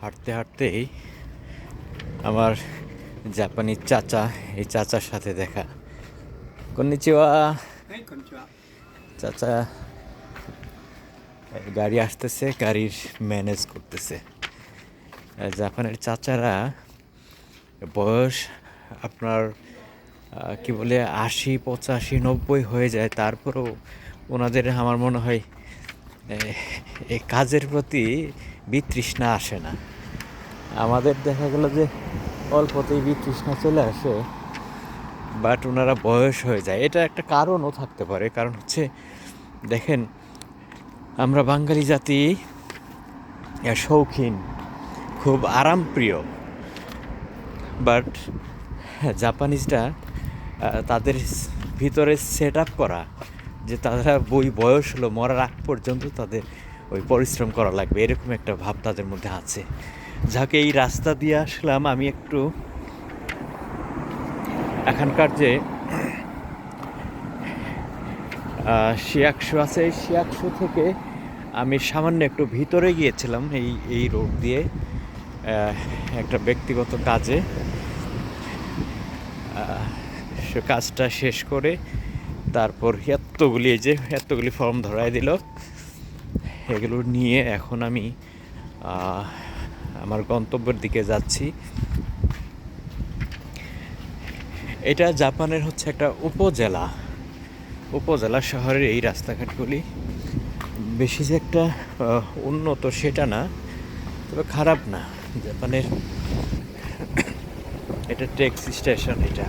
হাঁটতে হাঁটতেই আমার জাপানি চাচা এই চাচার সাথে দেখা। কন্নিচিওয়া চাচা গাড়ি আসতেছে গাড়ির ম্যানেজ করতেছে। জাপানের চাচারা বয়স আপনার কি বলে আশি পঁচাশি নব্বই হয়ে যায়। তারপরেও ওনাদের আমার মনে হয় এই কাজের প্রতি বিতৃষ্ণা আসে না। আমাদের দেখা গেল যে অল্পতেই বিতৃষ্ণা চলে আসে বাট ওনারা বয়স হয়ে যায়। এটা একটা কারণও থাকতে পারে কারণ হচ্ছে দেখেন আমরা বাঙালি জাতি শৌখিন খুব আরামপ্রিয়। বাট জাপানিজরা আহ, তাদের ভিতরে সেট আপ করা যে তারা বই বয়স হলো, মরার আগ পর্যন্ত তাদের ওই পরিশ্রম করা লাগবে। এরকম একটা ভাব তাদের মধ্যে আছে। যাকে এই রাস্তা দিয়ে আসলাম, আমি একটু এখানকার যে শিয়াকশো আছে, এই শিয়াকশো থেকে আমি সামান্য একটু ভিতরে গিয়েছিলাম, এই এই রোড দিয়ে একটা ব্যক্তিগত কাজে। সে কাজটা শেষ করে তারপর এতগুলি এই যে এতগুলি ফর্ম ধরাই দিল। এগুলো নিয়ে এখন আমি আমার গন্তব্যের দিকে যাচ্ছি। এটা জাপানের হচ্ছে একটা উপজেলা। উপজেলা শহরের এই রাস্তাঘাটগুলি। বেশি যে একটা উন্নত সেটা না, তবে খারাপ না। জাপানের এটা ট্যাক্সি স্টেশন এটা।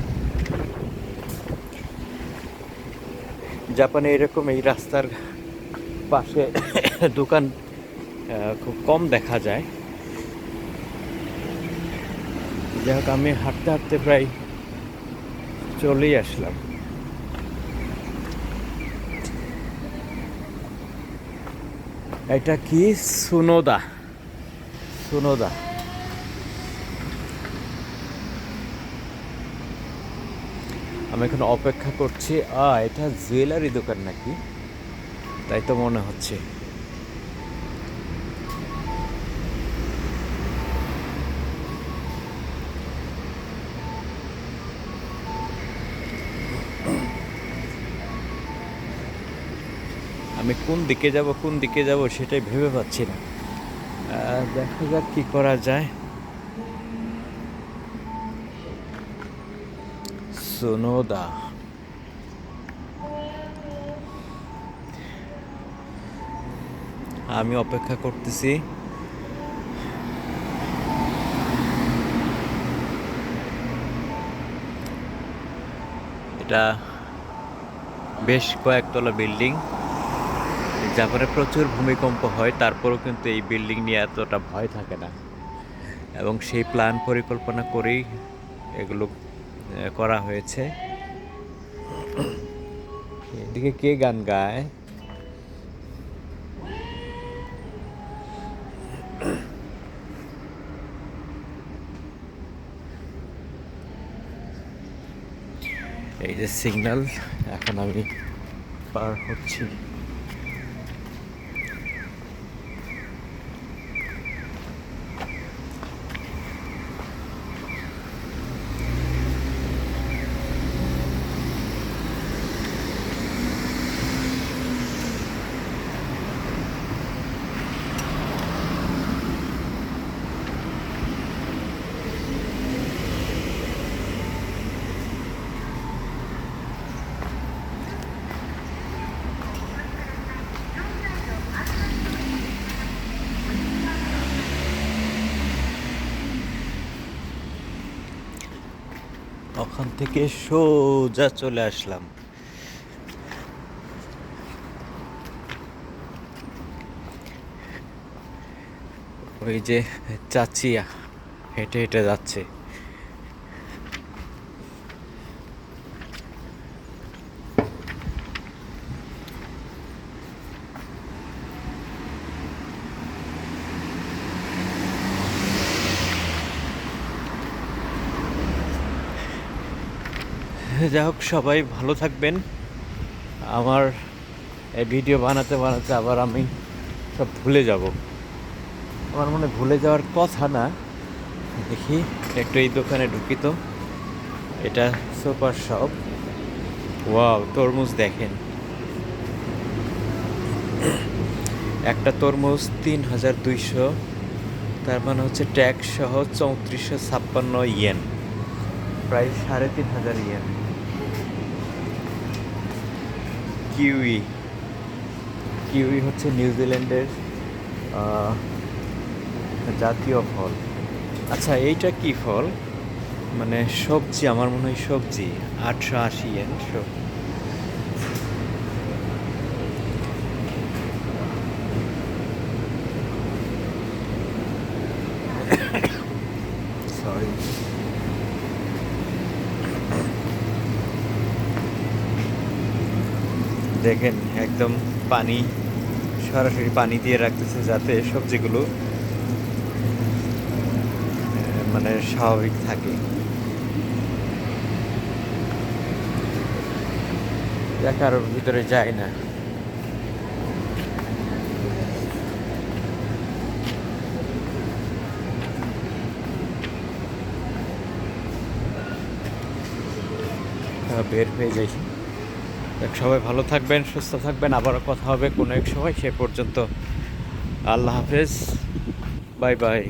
জাপানে এরকম এই রাস্তার পাশে দোকান খুব কম দেখা যায়। যাই হোক, আমি হাঁটতে হাঁটতে প্রায় চলেই আসলাম। এটা কি? সুনোদা। সুনোদা। আমি এখন অপেক্ষা করছি আ এটা জুয়েলারি দোকান নাকি? তাই তো মনে হচ্ছে। আমি কোন দিকে যাব, কোন দিকে যাব সেটাই ভেবে পাচ্ছি না। দেখা যাক কি করা যায়। সোনোদা আমি অপেক্ষা করতেছি। এটা বেশ কয়েকতলা বিল্ডিং। জাপানে প্রচুর ভূমিকম্প হয়, তারপরেও কিন্তু এই বিল্ডিং নিয়ে এতটা ভয় থাকে না। এবং সেই প্ল্যান পরিকল্পনা করেই এগুলো করা হয়েছে। এদিকে কে গান গায়? এই যে সিগন্যাল এখন আমি পার হচ্ছি। ওখান থেকে সোজা চলে আসলাম। ওই যে চাচিয়া হেঁটে হেঁটে যাচ্ছে। যাই হোক সবাই ভালো থাকবেন। আমার ভিডিও বানাতে বানাতে আবার আমি সব ভুলে যাব। আমার মনে ভুলে যাওয়ার কথা না। দেখি, একটু এই দোকানে ঢুকি তো। এটা সুপার শপ। ওয়াও, তরমুজ দেখেন। একটা তরমুজ তিন হাজার দুইশো। তার মানে হচ্ছে ট্যাক্স সহ চৌত্রিশশো ছাপ্পান্ন ইয়েন। প্রায় সাড়ে তিন হাজার ইয়েন। কিউই। কিউই হচ্ছে নিউজিল্যান্ডের জাতীয় ফল। আচ্ছা এইটা কি ফল? মানে সবজি, আমার মনে হয় সবজি, আটশো আশি এন সব দেখেন, একদম পানি, সরাসরি পানি দিয়ে রাখতেছে যাতে সবজিগুলো মানে স্বাভাবিক থাকে। আর ভিতরে যায় না। বের হয়ে যাই। সবাই ভালো থাকবেন, সুস্থ থাকবেন। আবারও কথা হবে কোনো এক সময়। সে পর্যন্ত আল্লাহ হাফেজ। Bye bye.